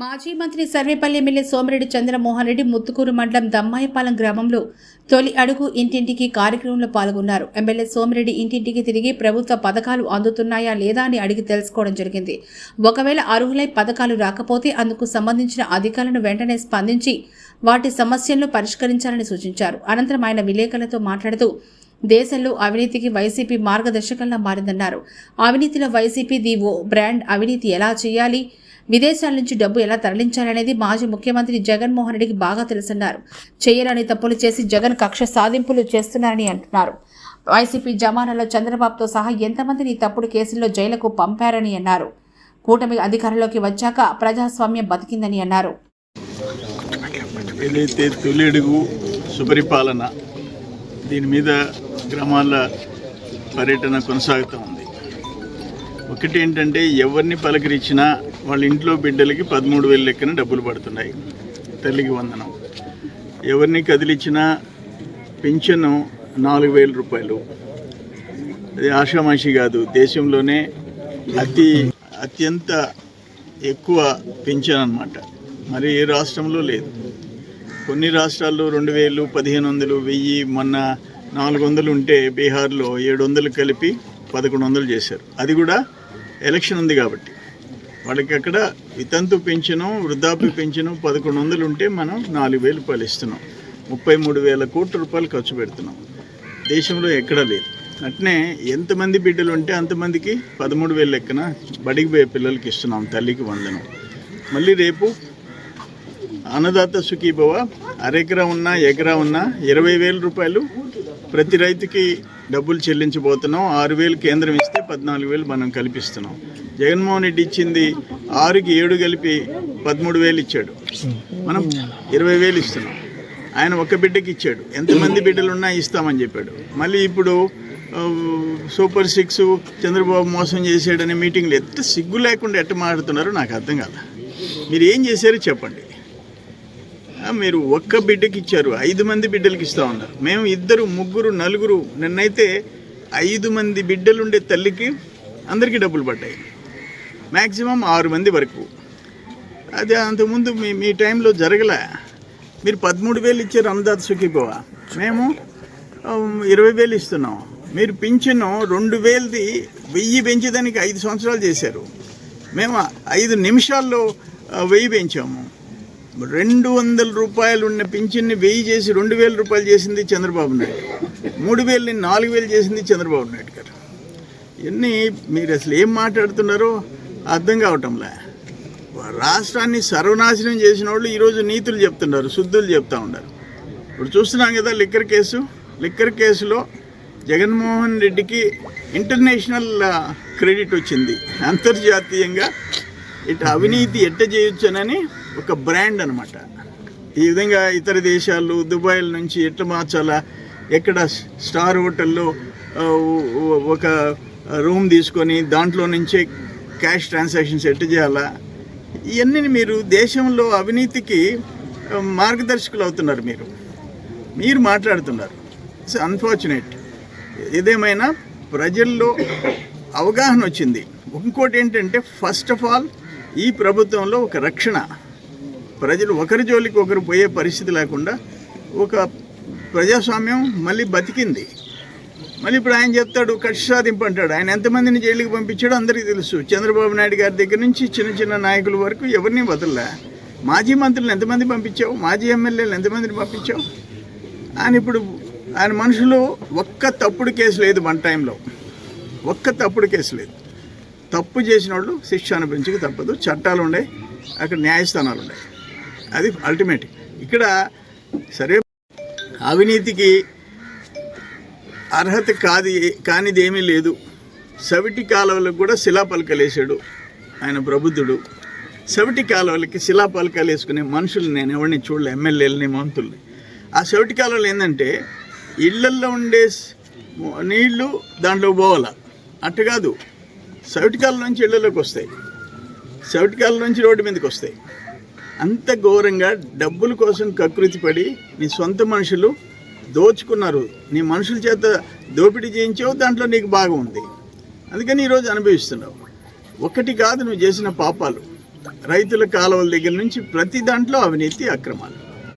మాజీ మంత్రి సర్వేపల్లి ఎమ్మెల్యే సోమిరెడ్డి చంద్రమోహన్ రెడ్డి ముత్తుకూరు మండలం దమ్మాయిపాలెం గ్రామంలో తొలి అడుగు ఇంటింటికి కార్యక్రమంలో పాల్గొన్నారు. ఎమ్మెల్యే సోమిరెడ్డి ఇంటింటికి తిరిగి ప్రభుత్వ పథకాలు అందుతున్నాయా లేదా అని అడిగి తెలుసుకోవడం జరిగింది. ఒకవేళ అర్హులై పథకాలు రాకపోతే అందుకు సంబంధించిన అధికారులను వెంటనే స్పందించి వాటి సమస్యలను పరిష్కరించాలని సూచించారు. అనంతరం ఆయన విలేకరులతో మాట్లాడుతూ దేశంలో అవినీతికి వైసీపీ మార్గదర్శకంగా మారిందన్నారు. అవినీతిలో వైసీపీ ది ఓ బ్రాండ్ అవినీతి ఎలా చేయాలి? విదేశాల నుంచి డబ్బు ఎలా తరలించాలనేది మాజీ ముఖ్యమంత్రి జగన్మోహన్ రెడ్డికి బాగా తెలుసన్నారు. చేయరాని తప్పులు చేసి జగన్ కక్ష సాధింపులు చేస్తున్నారని అంటున్నారు. వైసీపీ జమానాలో చంద్రబాబుతో సహా ఎంతమందిని తప్పుడు కేసుల్లో జైలుకు పంపారని అన్నారు. కూటమి అధికారంలోకి వచ్చాక ప్రజాస్వామ్యం బతికిందని అన్నారు. ఏదైతే తొలిడుగు సుపరిపాలన దీని మీద గ్రామాల పర్యటన కొనసాగుతూ ఉంది. ఒకటి ఏంటంటే ఎవరిని పలకరించినా వాళ్ళ ఇంట్లో బిడ్డలకి పదమూడు వేలు లెక్కన డబ్బులు పడుతున్నాయి. తల్లికి వందనం. ఎవరిని కదిలించినా పింఛను నాలుగు వేల రూపాయలు. అది ఆషామాషి కాదు. దేశంలోనే అతి అత్యంత ఎక్కువ పింఛన్ అనమాట మరి ఏ రాష్ట్రంలో లేదు. కొన్ని రాష్ట్రాల్లో రెండు వేలు పదిహేను వందలు వెయ్యి మొన్న నాలుగు వందలు ఉంటే బీహార్లో ఏడు వందలు కలిపి పదకొండు వందలు చేశారు. అది కూడా ఎలక్షన్ ఉంది కాబట్టి. వాళ్ళకి అక్కడ వితంతు పెంచను వృద్ధాప్య పెంచను పదకొండు వందలు ఉంటే మనం నాలుగు వేలు రూపాయలు ఇస్తున్నాం. ముప్పై మూడు వేల కోట్ల రూపాయలు ఖర్చు పెడుతున్నాం. దేశంలో ఎక్కడా లేదు. అట్నే ఎంతమంది బిడ్డలు ఉంటే అంతమందికి పదమూడు వేలు లెక్కన బడికి పోయే పిల్లలకి ఇస్తున్నాం తల్లికి వందనం. మళ్ళీ రేపు అన్నదాత సుఖీభవ అరెకరా ఉన్నా ఎకరా ఉన్నా ఇరవై వేల రూపాయలు ప్రతి రైతుకి డబ్బులు చెల్లించబోతున్నాం. ఆరు వేలు కేంద్రం ఇస్తే పద్నాలుగు వేలు మనం కల్పిస్తున్నాం. జగన్మోహన్ రెడ్డి ఇచ్చింది ఆరుకి ఏడు కలిపి పదమూడు వేలు ఇచ్చాడు. మనం ఇరవై వేలు ఇస్తున్నాం. ఆయన ఒక్క బిడ్డకి ఇచ్చాడు. ఎంతమంది బిడ్డలు ఉన్నా ఇస్తామని చెప్పాడు. మళ్ళీ ఇప్పుడు సూపర్ సిక్స్ చంద్రబాబు మోసం చేసాడనే మీటింగ్లు ఎంత సిగ్గు లేకుండా ఎట్ట మాట్లాడుతున్నారో నాకు అర్థం కాదు మీరు ఏం చేశారో చెప్పండి. మీరు ఒక్క బిడ్డకి ఇచ్చారు. ఐదు మంది బిడ్డలకి ఇస్తా ఉన్నారు. మేము ఇద్దరు ముగ్గురు నలుగురు నిన్నైతే ఐదు మంది బిడ్డలుండే తల్లికి అందరికీ డబ్బులు పడ్డాయి. మ్యాక్సిమం ఆరు మంది వరకు. అది అంతకుముందు మీ మీ టైంలో జరగలే. మీరు పదమూడు వేలు ఇచ్చారు అన్నదాత సుఖీభవ. మేము ఇరవై వేలు ఇస్తున్నాం. మీరు పింఛను రెండు వేలది వెయ్యి పెంచేదానికి ఐదు సంవత్సరాలు చేశారు. మేము ఐదు నిమిషాల్లో వెయ్యి పెంచాము. రెండు వందల రూపాయలు ఉన్న పింఛన్ని వెయ్యి చేసి రెండు వేల రూపాయలు చేసింది చంద్రబాబు నాయుడు. మూడు వేలని నాలుగు వేలు చేసింది చంద్రబాబు నాయుడు గారు. ఇవన్నీ మీరు అసలు ఏం మాట్లాడుతున్నారో అర్థం కావటంలే. రాష్ట్రాన్ని సర్వనాశనం చేసిన వాళ్ళు ఈరోజు నీతులు చెప్తున్నారు శుద్ధులు చెప్తూ ఉన్నారు. ఇప్పుడు చూస్తున్నాం కదా లిక్కర్ కేసు. లిక్కర్ కేసులో జగన్మోహన్ రెడ్డికి ఇంటర్నేషనల్ క్రెడిట్ వచ్చింది. అంతర్జాతీయంగా ఇటు అవినీతి ఎట్ట చేయొచ్చనని ఒక బ్రాండ్ అనమాట ఈ విధంగా ఇతర దేశాలు దుబాయ్ల నుంచి ఎట్లా మార్చాలా ఎక్కడ స్టార్ హోటల్లో ఒక రూమ్ తీసుకొని దాంట్లో నుంచే క్యాష్ ట్రాన్సాక్షన్స్ ఎట్ట చేయాలా ఇవన్నీ మీరు దేశంలో అవినీతికి మార్గదర్శకులు అవుతున్నారు మీరు. మీరు మాట్లాడుతున్నారు. It's unfortunate. ఏదేమైనా ప్రజల్లో అవగాహన వచ్చింది. ఇంకోటి ఏంటంటే ఫస్ట్ ఆఫ్ ఆల్ ఈ ప్రభుత్వంలో ఒక రక్షణ. ప్రజలు ఒకరి జోలికి ఒకరు పోయే పరిస్థితి లేకుండా ఒక ప్రజాస్వామ్యం మళ్ళీ బతికింది. మళ్ళీ ఇప్పుడు ఆయన చెప్తాడు కక్ష సాధింపు అంటాడు. ఆయన ఎంతమందిని జైలుకి పంపించాడో అందరికీ తెలుసు. చంద్రబాబు నాయుడు గారి దగ్గర నుంచి చిన్న చిన్న నాయకుల వరకు ఎవరిని వదలలే. మాజీ మంత్రులను ఎంతమంది పంపించావు? మాజీ ఎమ్మెల్యేలు ఎంతమందిని పంపించావు? ఆయన ఇప్పుడు ఆయన మనుషులు ఒక్క తప్పుడు కేసు లేదు వన్ టైంలో. ఒక్క తప్పుడు కేసు లేదు. తప్పు చేసిన వాళ్ళు శిక్ష అనిపించక తప్పదు. చట్టాలు ఉన్నాయి అక్కడ న్యాయస్థానాలు ఉన్నాయి అది అల్టిమేట్ ఇక్కడ సరే అవినీతికి అర్హత కాది కానిది ఏమీ లేదు. సవిటి కాలువలకు కూడా శిలాపలకలేసాడు ఆయన ప్రబుద్ధుడు సవిటి కాలువలకి శిలాపలకాలు వేసుకునే మనుషులు నేను ఎవరిని చూడలే ఎమ్మెల్యేలని మంత్రుల్ని. ఆ సవిటి కాలువలు ఏంటంటే ఇళ్ళల్లో ఉండే నీళ్ళు దాంట్లో పోవాల. అట్ట కాదు. సవిటి కాలం నుంచి ఇళ్ళలోకి వస్తాయి. సవిటి కాలం నుంచి రోడ్డు మీదకి వస్తాయి. అంత ఘోరంగా డబ్బుల కోసం కకృతి పడి నీ సొంత మనుషులు దోచుకున్నారు. నీ మనుషుల చేత దోపిడీ చేయించావు దాంట్లో నీకు బాగా ఉంది. అందుకని ఈరోజు అనుభవిస్తున్నావు. ఒకటి కాదు నువ్వు చేసిన పాపాలు. రైతుల కాలువల దగ్గర నుంచి ప్రతి దాంట్లో అవినీతి అక్రమాలు.